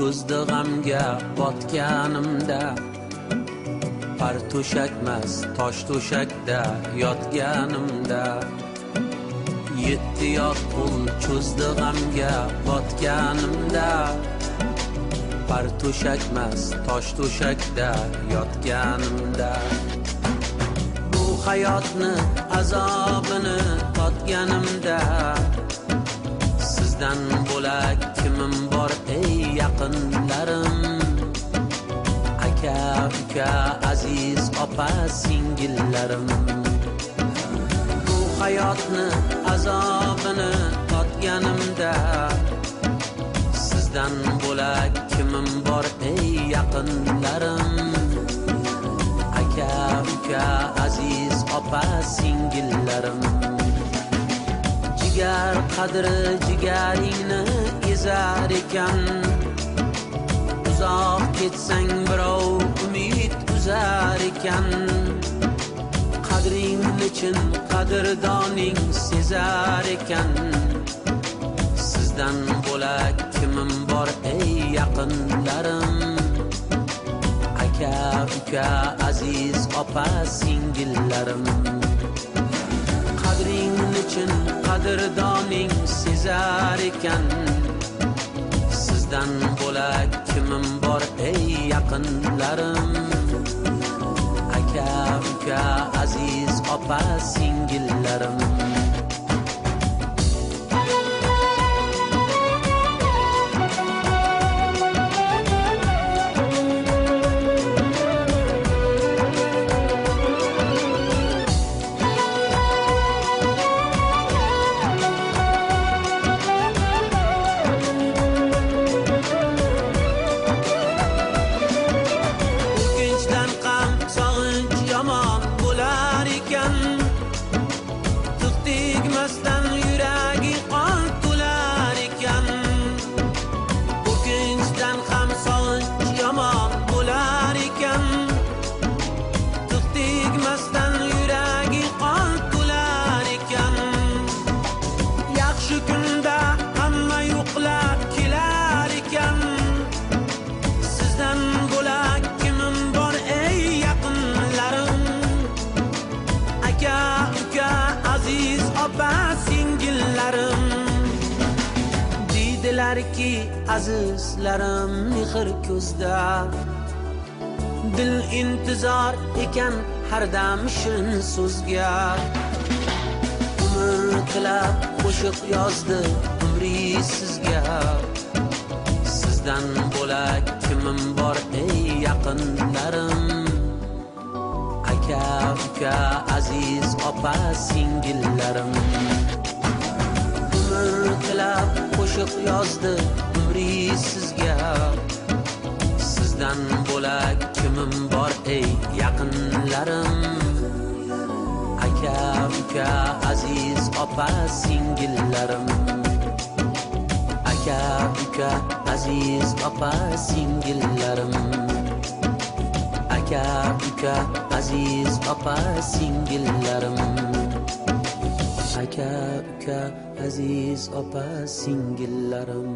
cho'zdi g'amga botganimda. Par to'shakmas tosh to'shakda yotganimda. Yetti yot qo'l cho'zdi g'amga botganimda. Par to'shakmas tosh to'shakda yotganimda. Bu hayotni azobini totganimda. Sizdan bo'lak kimim bor ey yaqinlarim aka uka aziz opa singillarim. Bu hayotni azobini totganimda sizdan bo'lak kimim bor ey yaqinlarim? Aka uka aziz opa singillarim. Jigar qadri jigaringni ezar ekan. Aytsang birov umid uzar ekan. Qadring nechun qadrdoning sezar ekan. Sizdan bo'lak kimim bor ey yaqinlarim? Aka uka aziz opa singillarim. Qadring nechun qadrdoning sezar ekan. Sizdan bo'lak kimim bor ey yaqinlarim? Aka uka aziz opa singillarim. Kunda hamma yo'qlab kelar ekan. Sizdan bo'lak kimim bor ey yaqinlarim? Aka uka aziz opa singillarim deydilarki azizlarim mehr ko'zda. Dil intizor ekan har dam shirin so'zga. Umr tilab qo'shiq yozdi umri sizga. Sizdan bo'lak kimim bor ey yaqinlarim? Aka uka aziz opa singillarim umr tilab qo'shiq yozdi umri sizga. Sizdan bo'lak kimim bor ey yaqinlarim? Uka aziz opa singillarim aka uka aziz opa singillarim aka uka aziz opa singillarim aka uka aziz opa singillarim